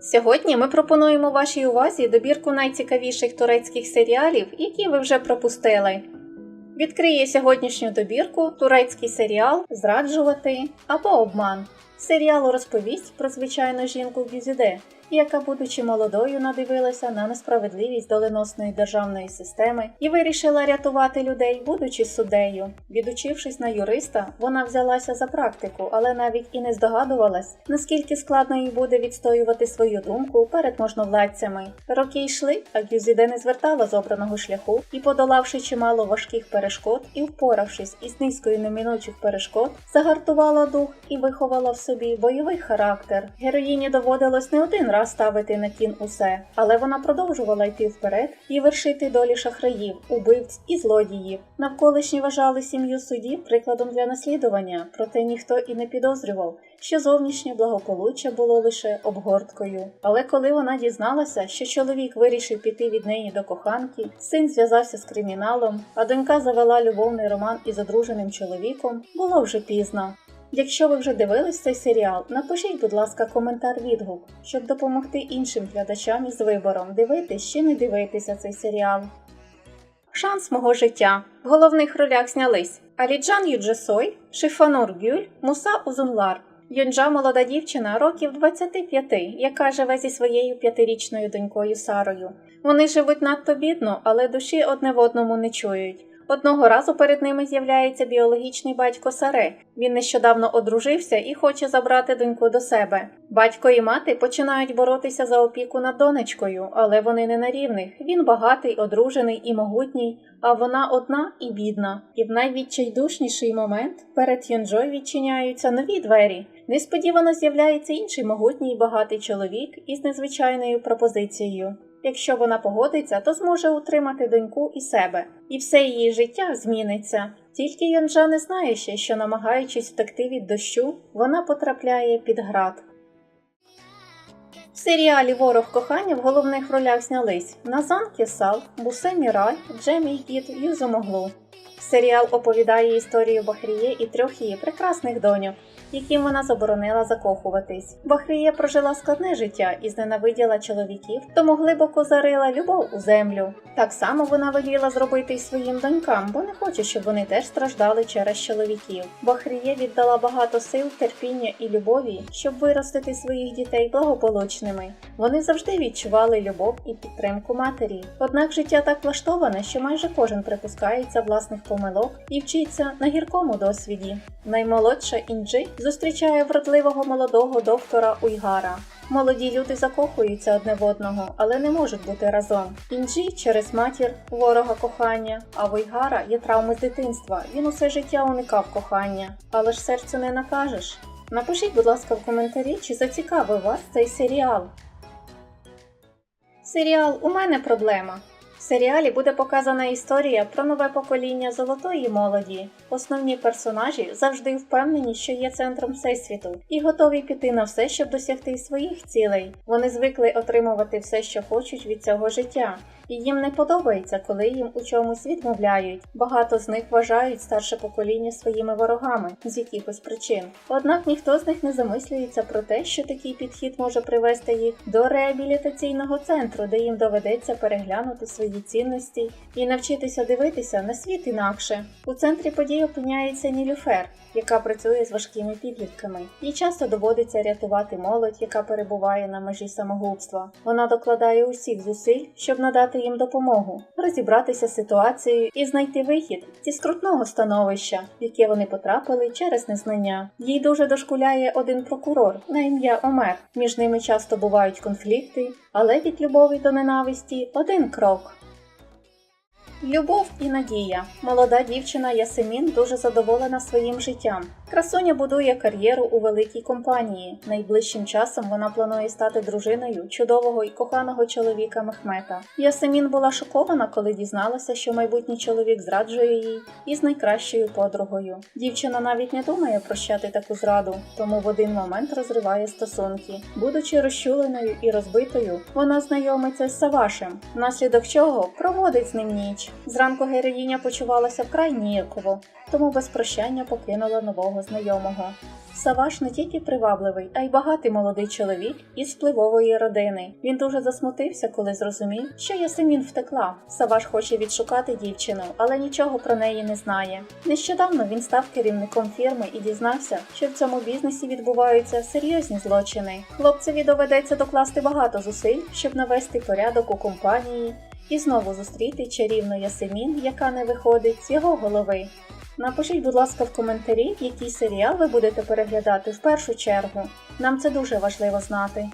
Сьогодні ми пропонуємо вашій увазі добірку найцікавіших турецьких серіалів, які ви вже пропустили. Відкриє сьогоднішню добірку турецький серіал Зраджувати або обман. Серіал розповість про звичайну жінку Гюзіде, яка, будучи молодою, надивилася на несправедливість доленосної державної системи і вирішила рятувати людей, будучи суддею. Відучившись на юриста, вона взялася за практику, але навіть і не здогадувалась, наскільки складно їй буде відстоювати свою думку перед можновладцями. Роки йшли, а Гюзіде не звертала з обраного шляху і, подолавши чимало важких перешкод і впоравшись із низкою неминучих перешкод, загартувала дух і виховала в собі бойовий характер. Героїні доводилось не один раз ставити на кін усе, але вона продовжувала йти вперед і вершити долі шахраїв, убивць і злодіїв. Навколишні вважали сім'ю судді прикладом для наслідування, проте ніхто і не підозрював, що зовнішнє благополуччя було лише обгорткою. Але коли вона дізналася, що чоловік вирішив піти від неї до коханки, син зв'язався з криміналом, а донька завела любовний роман із одруженим чоловіком, було вже пізно. Якщо ви вже дивились цей серіал, напишіть, будь ласка, коментар відгук, щоб допомогти іншим глядачам із вибором дивитись чи не дивитися цей серіал. Шанс мого життя. В головних ролях знялись Аліджан Юджесой, Шифанур Гюль, Муса Узунлар. Йонджа молода дівчина років 25, яка живе зі своєю п'ятирічною донькою Сарою. Вони живуть надто бідно, але душі одне в одному не чують. Одного разу перед ними з'являється біологічний батько Саре. Він нещодавно одружився і хоче забрати доньку до себе. Батько і мати починають боротися за опіку над донечкою, але вони не на рівних. Він багатий, одружений і могутній, а вона одна і бідна. І в найвідчайдушніший момент перед Йонджой відчиняються нові двері. Несподівано з'являється інший могутній і багатий чоловік із незвичайною пропозицією. Якщо вона погодиться, то зможе утримати доньку і себе, і все її життя зміниться. Тільки Йонджа не знає ще, що, намагаючись втекти від дощу, вона потрапляє під град. В серіалі Ворог кохання в головних ролях знялись Назан Кесал, Бусе Мірай, Джемі Гід, Юзомоглу. Серіал оповідає історію Бахріє і трьох її прекрасних доньок, яким вона заборонила закохуватись. Бахріє прожила складне життя і зненавиділа чоловіків, тому глибоко зарила любов у землю. Так само вона веліла зробити й своїм донькам, бо не хоче, щоб вони теж страждали через чоловіків. Бахріє віддала багато сил, терпіння і любові, щоб виростити своїх дітей благополучними. Вони завжди відчували любов і підтримку матері. Однак життя так влаштоване, що майже кожен припускається власних помилок і вчиться на гіркому досвіді. Наймолодша Інджи зустрічає вродливого молодого доктора Уйгара. Молоді люди закохуються одне в одного, але не можуть бути разом. Інджі через матір ворога кохання, а в Уйгара є травми з дитинства. Він усе життя уникав кохання, але ж серцю не накажеш. Напишіть, будь ласка, в коментарі, чи зацікавив вас цей серіал. Серіал У мене проблема. Серіалі буде показана історія про нове покоління золотої молоді. Основні персонажі завжди впевнені, що є центром всесвіту, і готові піти на все, щоб досягти своїх цілей. Вони звикли отримувати все, що хочуть від цього життя. І їм не подобається, коли їм у чомусь відмовляють. Багато з них вважають старше покоління своїми ворогами з якихось причин. Однак ніхто з них не замислюється про те, що такий підхід може привести їх до реабілітаційного центру, де їм доведеться переглянути свої цінності і навчитися дивитися на світ інакше. У центрі подій опиняється Нілюфер, яка працює з важкими підлітками. Їй часто доводиться рятувати молодь, яка перебуває на межі самогубства. Вона докладає усіх зусиль, щоб надати їм допомогу, розібратися з ситуацією і знайти вихід зі скрутного становища, в яке вони потрапили через незнання. Їй дуже дошкуляє один прокурор на ім'я Омер. Між ними часто бувають конфлікти, але від любові до ненависті один крок. Любов і надія. Молода дівчина Ясемін дуже задоволена своїм життям. Красуня будує кар'єру у великій компанії. Найближчим часом вона планує стати дружиною чудового і коханого чоловіка Мехмета. Ясемін була шокована, коли дізналася, що майбутній чоловік зраджує їй із найкращою подругою. Дівчина навіть не думає прощати таку зраду, тому в один момент розриває стосунки. Будучи розчуленою і розбитою, вона знайомиться з Савашем, внаслідок чого проводить з ним ніч. Зранку героїня почувалася вкрай ніяково, тому без прощання покинула нового знайомого. Саваш не тільки привабливий, а й багатий молодий чоловік із впливової родини. Він дуже засмутився, коли зрозумів, що Ясемін втекла. Саваш хоче відшукати дівчину, але нічого про неї не знає. Нещодавно він став керівником фірми і дізнався, що в цьому бізнесі відбуваються серйозні злочини. Хлопцеві доведеться докласти багато зусиль, щоб навести порядок у компанії і знову зустріти чарівну Ясемін, яка не виходить з його голови. Напишіть, будь ласка, в коментарі, який серіал ви будете переглядати в першу чергу. Нам це дуже важливо знати.